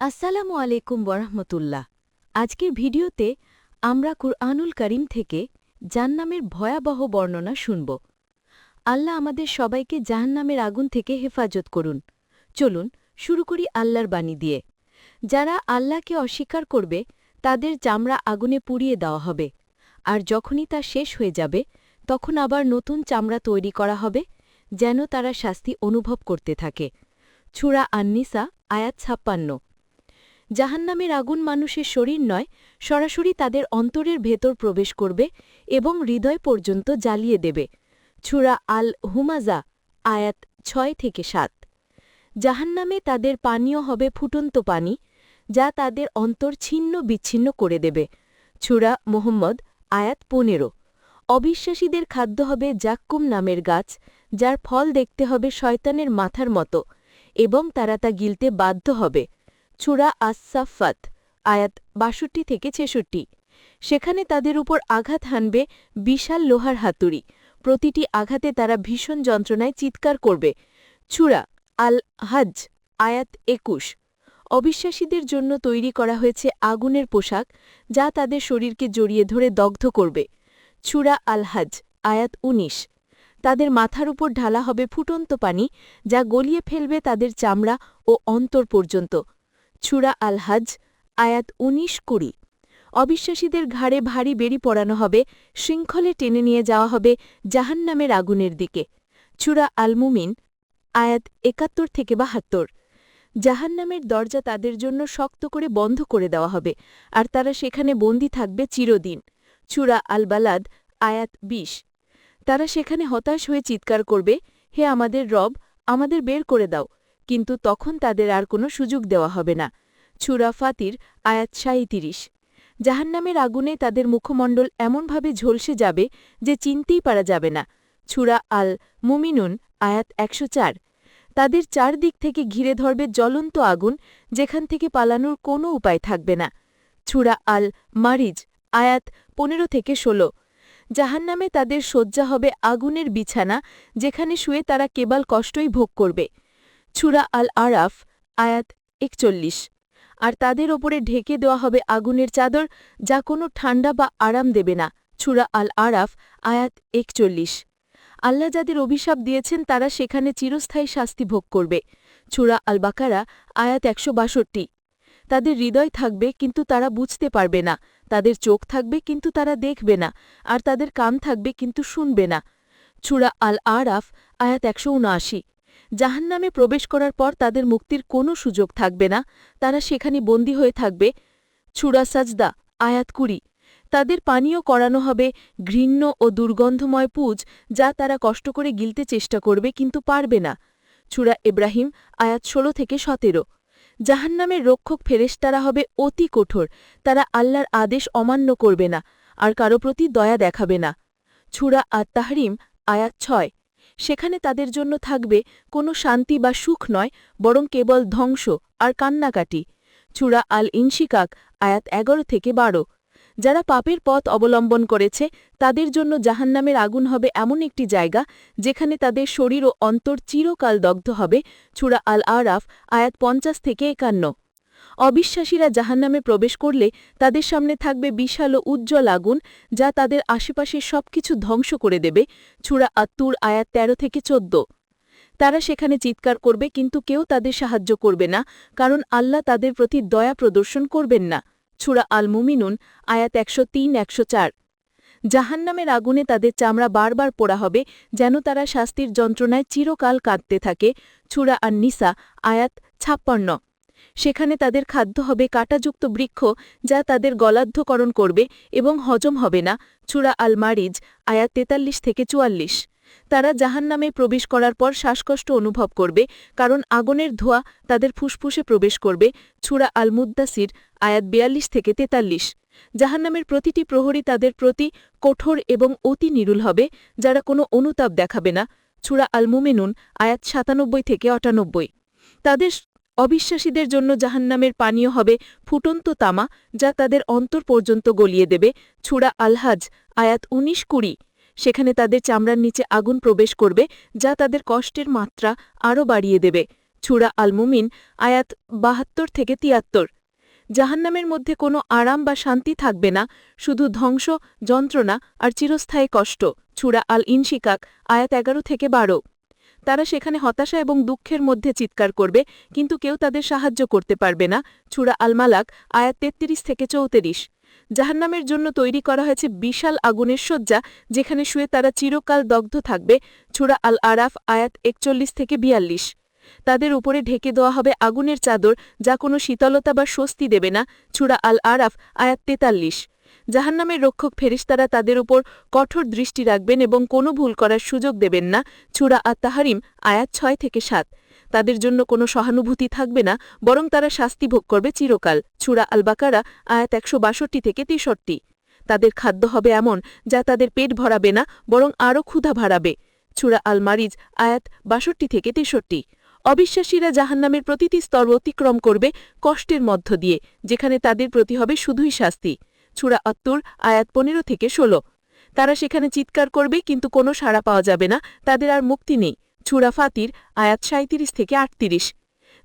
আসসালামু আলাইকুম বরহমতুল্লাহ আজকের ভিডিওতে আমরা কুরআনুল করিম থেকে জাহান্নামের ভয়াবহ বর্ণনা শুনব। আল্লাহ আমাদের সবাইকে জাহান্নামের আগুন থেকে হেফাজত করুন। চলুন শুরু করি আল্লাহর বাণী দিয়ে। যারা আল্লাহকে অস্বীকার করবে, তাদের চামড়া আগুনে পুড়িয়ে দেওয়া হবে। আর যখনই তা শেষ হয়ে যাবে, তখন আবার নতুন চামড়া তৈরি করা হবে, যেন তারা শাস্তি অনুভব করতে থাকে। ছুরা আন্নিসা, আয়াত ছাপ্পান্ন। জাহান্নামের আগুন মানুষের শরীর নয়, সরাসরি তাদের অন্তরের ভেতর প্রবেশ করবে এবং হৃদয় পর্যন্ত জ্বালিয়ে দেবে। ছুরা আল হুমাজা আয়াত ছয় থেকে সাত। জাহান্নামে তাদের পানীয় হবে ফুটন্ত পানি, যা তাদের অন্তর ছিন্ন বিচ্ছিন্ন করে দেবে। ছুরা মোহাম্মদ, আয়াত পনেরো। অবিশ্বাসীদের খাদ্য হবে জাক্কুম নামের গাছ, যার ফল দেখতে হবে শয়তানের মাথার মতো, এবং তারা তা গিলতে বাধ্য হবে। চূড়া আসসাফাত, আয়াত বাষট্টি থেকে ছেষট্টি। সেখানে তাদের উপর আঘাত হানবে বিশাল লোহার হাতুড়ি। প্রতিটি আঘাতে তারা ভীষণ যন্ত্রণায় চিৎকার করবে। চূড়া আল হজ আয়াত একুশ। অবিশ্বাসীদের জন্য তৈরি করা হয়েছে আগুনের পোশাক, যা তাদের শরীরকে জড়িয়ে ধরে দগ্ধ করবে। চূড়া আল হজ আয়াত ১৯ তাদের মাথার উপর ঢালা হবে ফুটন্ত পানি, যা গলিয়ে ফেলবে তাদের চামড়া ও অন্তর পর্যন্ত। ছুরা আল হজ আয়াত ১৯ কুড়ি। অবিশ্বাসীদের ঘাড়ে ভারী বেরি পড়ানো হবে, শৃঙ্খলে টেনে নিয়ে যাওয়া হবে জাহান্নামের আগুনের দিকে। ছুরা আলমুমিন, আয়াত একাত্তর থেকে বাহাত্তর। জাহান্নামের দরজা তাদের জন্য শক্ত করে বন্ধ করে দেওয়া হবে, আর তারা সেখানে বন্দী থাকবে চিরদিন। চূড়া আলবালাদ, আয়াত ২০ তারা সেখানে হতাশ হয়ে চিৎকার করবে, হে আমাদের রব, আমাদের বের করে দাও কিন্তু তখন তাদের আর কোনো সুযোগ দেওয়া হবে না। ছুরা ফাতির, আয়াত সাঁইতিরিশ জাহান্নামের আগুনে তাদের মুখমণ্ডল এমনভাবে ঝলসে যাবে যে চিনতেই পারা যাবে না। ছুরা আল মুমিনুন, আয়াত একশো চার। তাদের চারদিক থেকে ঘিরে ধরবে জ্বলন্ত আগুন, যেখান থেকে পালানোর কোনো উপায় থাকবে না। ছুরা আল মারিজ, আয়াত পনেরো থেকে ষোলো। জাহান্নামে তাদের শয্যা হবে আগুনের বিছানা, যেখানে শুয়ে তারা কেবল কষ্টই ভোগ করবে। ছুরা আল আরাফ আয়াত একচল্লিশ। আর তাদের ওপরে ঢেকে দেওয়া হবে আগুনের চাদর, যা কোনো ঠান্ডা বা আরাম দেবে না ছুরা আল আরাফ আয়াত একচল্লিশ। আল্লাহ যাদের অভিশাপ দিয়েছেন, তারা সেখানে চিরস্থায়ী শাস্তি ভোগ করবে ছুরা আল বাকারা আয়াত একশো বাষট্টি। তাদের হৃদয় থাকবে, কিন্তু তারা বুঝতে পারবে না, তাদের চোখ থাকবে, কিন্তু তারা দেখবে না, আর তাদের কান থাকবে, কিন্তু শুনবে না ছুরা আল আরাফ আয়াত একশো উনআশি। জাহান্নামে প্রবেশ করার পর তাদের মুক্তির কোনো সুযোগ থাকবে না। তারা সেখানে বন্দী হয়ে থাকবে। ছুরা সাজদা, আয়াত কুড়ি। তাদের পানীয় করানো হবে ঘৃণ্য ও দুর্গন্ধময় পুজ যা তারা কষ্ট করে গিলতে চেষ্টা করবে কিন্তু পারবে না। ছুরা ইব্রাহিম, আয়াত ষোলো থেকে সতেরো। জাহান্নামের রক্ষক ফেরেশতারা হবে অতি কঠোর। তারা আল্লাহর আদেশ অমান্য করবে না, আর কারও প্রতি দয়া দেখাবে না। ছুরা আর তাহরিম আয়াত ছয়। সেখানে তাদের জন্য থাকবে কোনো শান্তি বা সুখ নয়, বরং কেবল ধ্বংস আর কান্নাকাটি। চূড়া আল ইনশিকাক আয়াত এগারো থেকে বারো। যারা পাপের পথ অবলম্বন করেছে, তাদের জন্য জাহান্নামের আগুন হবে এমন একটি জায়গা, যেখানে তাদের শরীর ও অন্তর চিরকাল দগ্ধ হবে। চূড়া আল আরাফ আয়াত পঞ্চাশ থেকে একান্ন। অবিশ্বাসীরা জাহান্নামে প্রবেশ করলে তাদের সামনে থাকবে বিশাল ও উজ্জ্বল আগুন, যা তাদের আশেপাশের সবকিছু ধ্বংস করে দেবে। ছুড়া আত্মুর আয়াত ১৩ থেকে চোদ্দ। তারা সেখানে চিৎকার করবে, কিন্তু কেউ তাদের সাহায্য করবে না, কারণ আল্লাহ তাদের প্রতি দয়া প্রদর্শন করবেন না। ছুড়া আল মুমিনুন আয়াত একশো তিন, একশো চার। জাহান্নামের আগুনে তাদের চামড়া বারবার পোড়া হবে, যেন তারা শাস্তির যন্ত্রণায় চিরকাল কাঁদতে থাকে। ছুড়া আর নিসা আয়াত ছাপ্পান্ন। সেখানে তাদের খাদ্য হবে কাটাযুক্ত বৃক্ষ, যা তাদের গলাধ্যকরণ করবে এবং হজম হবে না ছুড়া আল মারিজ আয়াত তেতাল্লিশ থেকে চুয়াল্লিশ। তারা জাহান্নামে প্রবেশ করার পর শ্বাসকষ্ট অনুভব করবে, কারণ আগুনের ধোঁয়া তাদের ফুসফুসে প্রবেশ করবে ছুড়া আল মুদ্দাসির আয়াত বিয়াল্লিশ থেকে তেতাল্লিশ। জাহান্নামের প্রতিটি প্রহরী তাদের প্রতি কঠোর এবং অতি নিরুল হবে, যারা কোনো অনুতাপ দেখাবে না ছুড়া আল মুমেনুন আয়াত সাতানব্বই থেকে অটানব্বই তাদের অবিশ্বাসীদের জন্য জাহান্নামের পানীয় হবে ফুটন্ত তামা, যা তাদের অন্তর পর্যন্ত গলিয়ে দেবে, ছুড়া আলহাজ, আয়াত উনিশ কুড়ি। সেখানে তাদের চামড়ার নিচে আগুন প্রবেশ করবে, যা তাদের কষ্টের মাত্রা আরও বাড়িয়ে দেবে। ছুড়া আল মুমিন আয়াত বাহাত্তর থেকে তিয়াত্তর। জাহান্নামের মধ্যে কোনো আরাম বা শান্তি থাকবে না, শুধু ধ্বংস, যন্ত্রণা আর চিরস্থায়ী কষ্ট। ছুড়া আল ইনশিকাক আয়াত এগারো থেকে বারো। তারা সেখানে হতাশা এবং দুঃখের মধ্যে চিৎকার করবে, কিন্তু কেউ তাদের সাহায্য করতে পারবে না। ছুরা আল মালাক আয়াত তেত্রিশ থেকে চৌত্রিশ। জাহান্নামের জন্য তৈরি করা হয়েছে বিশাল আগুনের শয্যা, যেখানে শুয়ে তারা চিরকাল দগ্ধ থাকবে। ছুরা আল আরাফ আয়াত একচল্লিশ থেকে বিয়াল্লিশ। তাদের উপরে ঢেকে দেওয়া হবে আগুনের চাদর, যা কোনো শীতলতা বা স্বস্তি দেবে না। ছুরা আল আরাফ আয়াত তেতাল্লিশ। জাহান্নামের রক্ষক ফেরিস্তারা তাদের উপর কঠোর দৃষ্টি রাখবেন এবং কোনো ভুল করার সুযোগ দেবেন না। ছুরা আর তাহারিম আয়াত ছয় থেকে সাত। তাদের জন্য কোনো সহানুভূতি থাকবে না, বরং তারা শাস্তি ভোগ করবে চিরকাল। ছুরা আলবাকারা, আয়াত একশো বাষট্টি থেকে তেষট্টি। তাদের খাদ্য হবে এমন, যা তাদের পেট ভরাবে না, বরং আরও ক্ষুধা ভাড়াবে ছুরা আল মারিজ আয়াত বাষট্টি থেকে তেষট্টি। অবিশ্বাসীরা জাহান্নামের প্রতিটি স্তর অতিক্রম করবে কষ্টের মধ্য দিয়ে, যেখানে তাদের প্রতি হবে শুধুই শাস্তি। ছুরা আত্তুর আয়াত পনেরো থেকে ষোলো। তারা সেখানে চিৎকার করবে, কিন্তু কোনো সাড়া পাওয়া যাবে না। তাদের আর মুক্তি নেই। ছুরা ফাতির, আয়াত সাঁত্রিশ থেকে আটত্রিশ।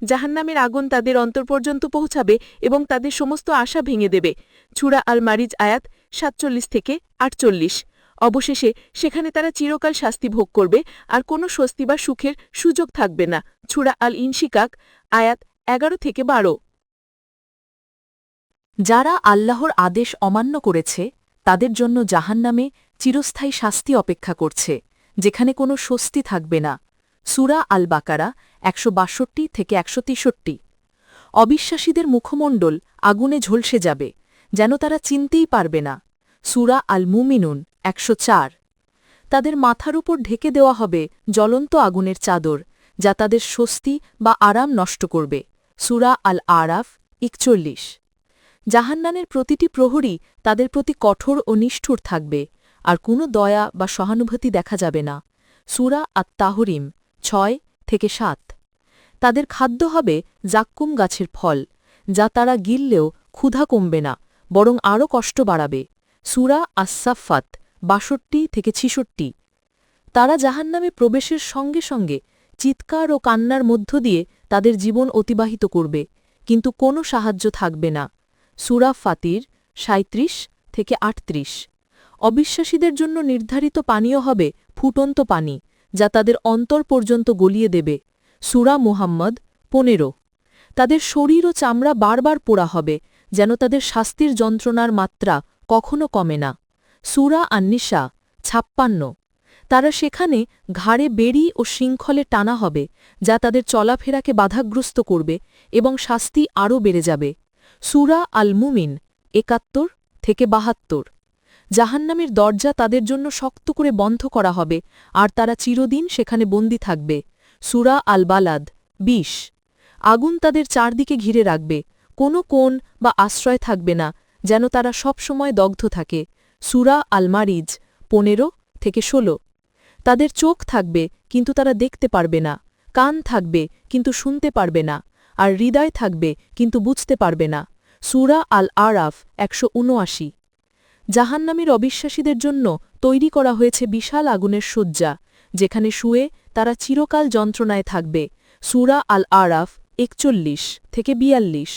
জাহান্নামের আগুন তাদের অন্তর পর্যন্ত পৌঁছাবে এবং তাদের সমস্ত আশা ভেঙে দেবে। ছুরা আল মারিজ আয়াত সাতচল্লিশ থেকে আটচল্লিশ। অবশেষে সেখানে তারা চিরকাল শাস্তি ভোগ করবে, আর কোনো স্বস্তি বা সুখের সুযোগ থাকবে না। ছুরা আল ইনশিকাক আয়াত এগারো থেকে বারো। যারা আল্লাহর আদেশ অমান্য করেছে, তাদের জন্য জাহান্নামে চিরস্থায়ী শাস্তি অপেক্ষা করছে, যেখানে কোনো স্বস্তি থাকবে না। সুরা আল বাকারা একশো বাষট্টি থেকে একশো তেষট্টি। অবিশ্বাসীদের মুখমণ্ডল আগুনে ঝলসে যাবে, যেন তারা চিনতেই পারবে না। সুরা আল মুমিনুন একশো চার। তাদের মাথার উপর ঢেকে দেওয়া হবে জ্বলন্ত আগুনের চাদর, যা তাদের স্বস্তি বা আরাম নষ্ট করবে। সুরা আল আরাফ ইকচল্লিশ জাহান্নানের প্রতিটি প্রহরী তাদের প্রতি কঠোর ও নিষ্ঠুর থাকবে, আর কোনো দয়া বা সহানুভূতি দেখা যাবে না। সুরা আত তাহরিম ছয় থেকে সাত। তাদের খাদ্য হবে জাক্কুম গাছের ফল, যা তারা গিললেও ক্ষুধা কমবে না, বরং আরও কষ্ট বাড়াবে। সুরা আসাফাত বাষট্টি থেকে ছিষট্টি। তারা জাহান্নামে প্রবেশের সঙ্গে সঙ্গে চিৎকার ও কান্নার মধ্য দিয়ে তাদের জীবন অতিবাহিত করবে, কিন্তু কোনো সাহায্য থাকবে না। সুরা ফাতির সাঁত্রিশ থেকে আটত্রিশ। অবিশ্বাসীদের জন্য নির্ধারিত পানীয় হবে ফুটন্ত পানি, যা তাদের অন্তর পর্যন্ত গলিয়ে দেবে। সুরা মুহাম্মদ পনেরো। তাদের শরীর ও চামড়া বারবার পোড়া হবে, যেন তাদের শাস্তির যন্ত্রণার মাত্রা কখনো কমে না। সুরা আন্নিসা ছাপ্পান্ন। তারা সেখানে ঘাড়ে বেড়ি ও শৃঙ্খলে টানা হবে, যা তাদের চলাফেরাকে বাধাগ্রস্ত করবে এবং শাস্তি আরও বেড়ে যাবে। সুরা আল মুমিন একাত্তর থেকে বাহাত্তর। জাহান্নামের দরজা তাদের জন্য শক্ত করে বন্ধ করা হবে, আর তারা চিরদিন সেখানে বন্দি থাকবে। সুরা আল বালাদ বিশ। আগুন তাদের চারদিকে ঘিরে রাখবে। কোনো কোণ বা আশ্রয় থাকবে না, যেন তারা সবসময় দগ্ধ থাকে। সুরা আলমারিজ পনেরো থেকে ষোলো। তাদের চোখ থাকবে, কিন্তু তারা দেখতে পারবে না। কান থাকবে, কিন্তু শুনতে পারবে না। আর হৃদয় থাকবে, কিন্তু বুঝতে পারবে না। সুরা আল আরাফ একশো উনআশি। জাহান্নামীর অবিশ্বাসীদের জন্য তৈরি করা হয়েছে বিশাল আগুনের শয্যা, যেখানে শুয়ে তারা চিরকাল যন্ত্রণায় থাকবে। সুরা আল আরাফ একচল্লিশ থেকে বিয়াল্লিশ।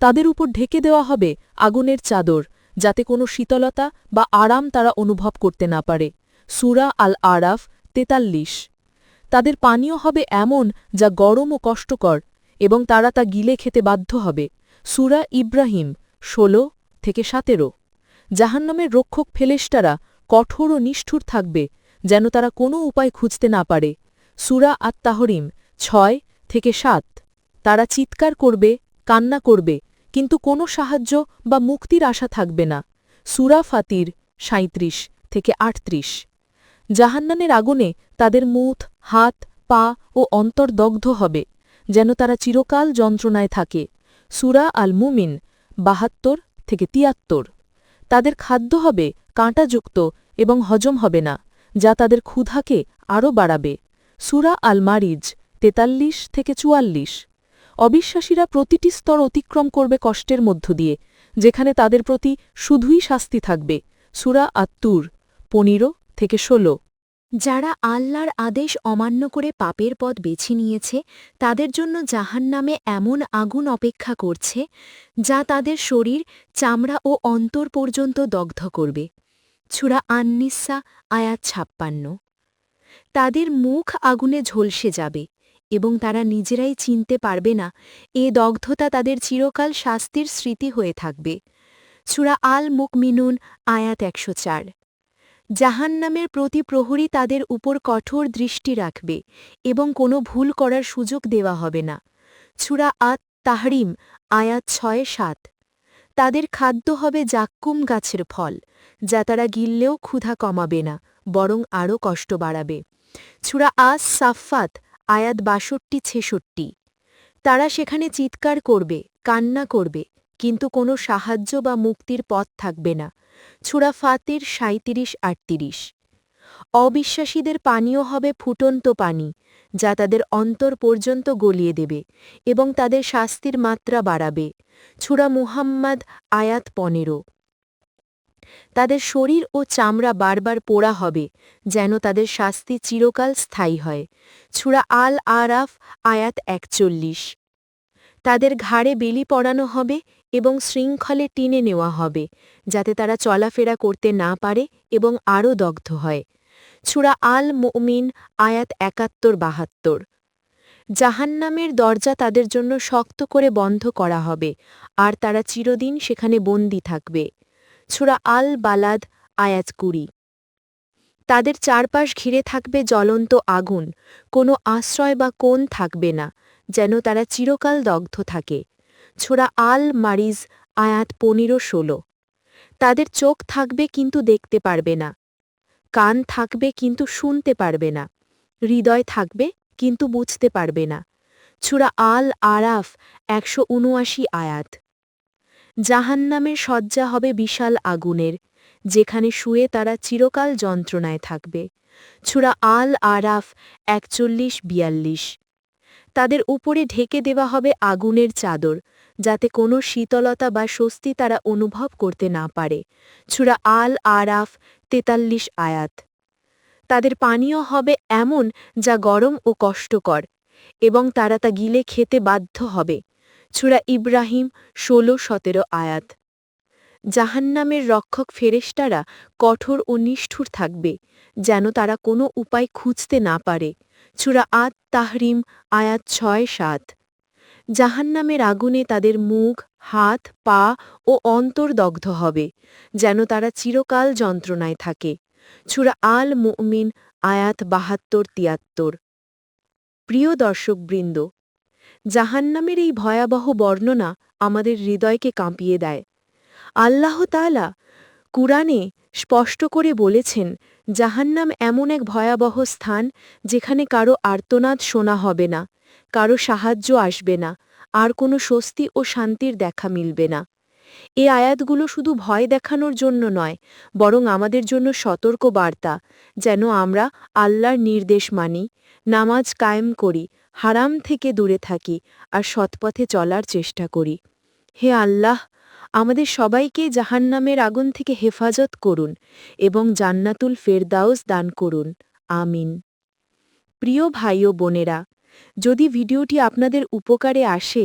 তাদের উপর ঢেকে দেওয়া হবে আগুনের চাদর, যাতে কোনো শীতলতা বা আরাম তারা অনুভব করতে না পারে। সুরা আল আরাফ তেতাল্লিশ। তাদের পানীয় হবে এমন যা গরম ও কষ্টকর, এবং তারা তা গিলে খেতে বাধ্য হবে। সুরা ইব্রাহিম ১৬ থেকে সতেরো। জাহান্নামের রক্ষক ফেলেস্টারা কঠোর ও নিষ্ঠুর থাকবে, যেন তারা কোনো উপায় খুঁজতে না পারে। সুরা আত্মাহরিম ছয় থেকে সাত। তারা চিৎকার করবে, কান্না করবে, কিন্তু কোনো সাহায্য বা মুক্তির আশা থাকবে না। সুরা ফাতির সাঁত্রিশ থেকে আটত্রিশ। জাহান্নানের আগুনে তাদের মুখ, হাত, পা ও অন্তর দগ্ধ হবে, যেন তারা চিরকাল যন্ত্রণায় থাকে। সুরা আল মুমিন বাহাত্তর থেকে তিয়াত্তর। তাদের খাদ্য হবে কাঁটাযুক্ত এবং হজম হবে না, যা তাদের ক্ষুধাকে আরও বাড়াবে। সুরা আল মারিজ তেতাল্লিশ থেকে চুয়াল্লিশ। অবিশ্বাসীরা প্রতিটি স্তর অতিক্রম করবে কষ্টের মধ্য দিয়ে, যেখানে তাদের প্রতি শুধুই শাস্তি থাকবে। সুরা আত্তুর পনেরো থেকে ষোলো। যারা আল্লাহর আদেশ অমান্য করে পাপের পথ বেছে নিয়েছে, তাদের জন্য জাহান্নামে এমন আগুন অপেক্ষা করছে, যা তাদের শরীর, চামড়া ও অন্তর পর্যন্ত দগ্ধ করবে। ছুরা আন্নিসা, আয়াত ছাপ্পান্ন। তাদের মুখ আগুনে ঝলসে যাবে এবং তারা নিজেরাই চিনতে পারবে না, এ দগ্ধতা তাদের চিরকাল শাস্তির স্মৃতি হয়ে থাকবে। ছুরা আল মুকমিনুন আয়াত একশো চার। জাহান্নামের প্রতি প্রহরী তাদের উপর কঠোর দৃষ্টি রাখবে এবং কোনো ভুল করার সুযোগ দেওয়া হবে না। ছুরা আত তাহরিম আয়াত ছয় সাত। তাদের খাদ্য হবে জাক্কুম গাছের ফল, যা তারা গিললেও ক্ষুধা কমাবে না, বরং আরও কষ্ট বাড়াবে। ছুরা আস সাফাত আয়াত বাষট্টি ছেষট্টি। তারা সেখানে চিৎকার করবে, কান্না করবে কিন্তু কোনো সাহায্য বা মুক্তির পথ থাকবে না। ছুরা ফাতির সাঁত্রিশ আটত্রিশ। অবিশ্বাসীদের পানীয় হবে ফুটন্ত পানি, যা তাদের অন্তর পর্যন্ত গলিয়ে দেবে এবং তাদের শাস্তির মাত্রা বাড়াবে। ছুরা মুহাম্মদ, আয়াত পনেরো। তাদের শরীর ও চামড়া বারবার পোড়া হবে, যেন তাদের শাস্তি চিরকাল স্থায়ী হয়। ছুরা আল আরাফ আয়াত একচল্লিশ। তাদের ঘাড়ে বেলি পড়ানো হবে এবং শৃঙ্খলে টিনে নেওয়া হবে, যাতে তারা চলাফেরা করতে না পারে এবং আরও দগ্ধ হয়। ছুরা আল মুমিন আয়াত একাত্তর বাহাত্তর। জাহান্নামের দরজা তাদের জন্য শক্ত করে বন্ধ করা হবে, আর তারা চিরদিন সেখানে বন্দী থাকবে। ছুরা আল বালাদ আয়াত কুড়ি। তাদের চারপাশ ঘিরে থাকবে জ্বলন্ত আগুন, কোনো আশ্রয় বা কোণ থাকবে না, যেন তারা চিরকাল দগ্ধ থাকে। ছোড়া আল মারিজ, আয়াত পনেরো ষোলো। তাদের চোখ থাকবে কিন্তু দেখতে পারবে না। কান থাকবে কিন্তু শুনতে পারবে না। হৃদয় থাকবে কিন্তু বুঝতে পারবে না। ছুরা আল আরাফ একশো উনআশি আয়াত। জাহান্নামের শয্যা হবে বিশাল আগুনের, যেখানে শুয়ে তারা চিরকাল যন্ত্রণায় থাকবে। ছুরা আল আরাফ একচল্লিশ বিয়াল্লিশ। তাদের উপরে ঢেকে দেওয়া হবে আগুনের চাদর যাতে কোনো শীতলতা বা স্বস্তি তারা অনুভব করতে না পারে। ছুরা আল আরাফ তেতাল্লিশ আয়াত। তাদের পানীয় হবে এমন যা গরম ও কষ্টকর, এবং তারা তা গিলে খেতে বাধ্য হবে। ছুরা ইব্রাহিম, ষোলো, সতেরো আয়াত। জাহান্নামের রক্ষক ফেরেস্তারা কঠোর ও নিষ্ঠুর থাকবে, যেন তারা কোনো উপায় খুঁজতে না পারে। ছুরা আত তাহরিম আয়াত ছয়, সাত। জাহান্নামের আগুনে তাদের মুখ, হাত, পা ও অন্তর দগ্ধ হবে, যেন তারা চিরকাল যন্ত্রণায় থাকে। ছুরা আল মুমিন আয়াত বাহাত্তর, তিয়াত্তর। প্রিয় দর্শকবৃন্দ, জাহান্নামের এই ভয়াবহ বর্ণনা আমাদের হৃদয়কে কাঁপিয়ে দেয়। আল্লাহ তালা কুরআনে স্পষ্ট করে বলেছেন, জাহান্নাম এমন এক ভয়াবহ স্থান যেখানে কারও আর্তনাদ শোনা হবে না, কারও সাহায্য আসবে না, আর কোনো স্বস্তি ও শান্তির দেখা মিলবে না। এ আয়াতগুলো শুধু ভয় দেখানোর জন্য নয়, বরং আমাদের জন্য সতর্ক বার্তা, যেন আমরা আল্লাহর নির্দেশ মানি, নামাজ কায়েম করি, হারাম থেকে দূরে থাকি, আর সৎপথে চলার চেষ্টা করি। হে আল্লাহ আমাদের সবাইকে জাহান্নামের আগুন থেকে হেফাজত করুন এবং জান্নাতুল ফেরদাউস দান করুন। আমিন। প্রিয় ভাই ও বোনেরা, যদি ভিডিওটি আপনাদের উপকারে আসে,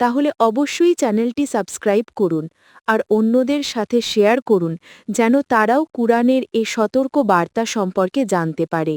তাহলে অবশ্যই চ্যানেলটি সাবস্ক্রাইব করুন আর অন্যদের সাথে শেয়ার করুন যেন তারাও কুরআনের এ সতর্ক বার্তা সম্পর্কে জানতে পারে।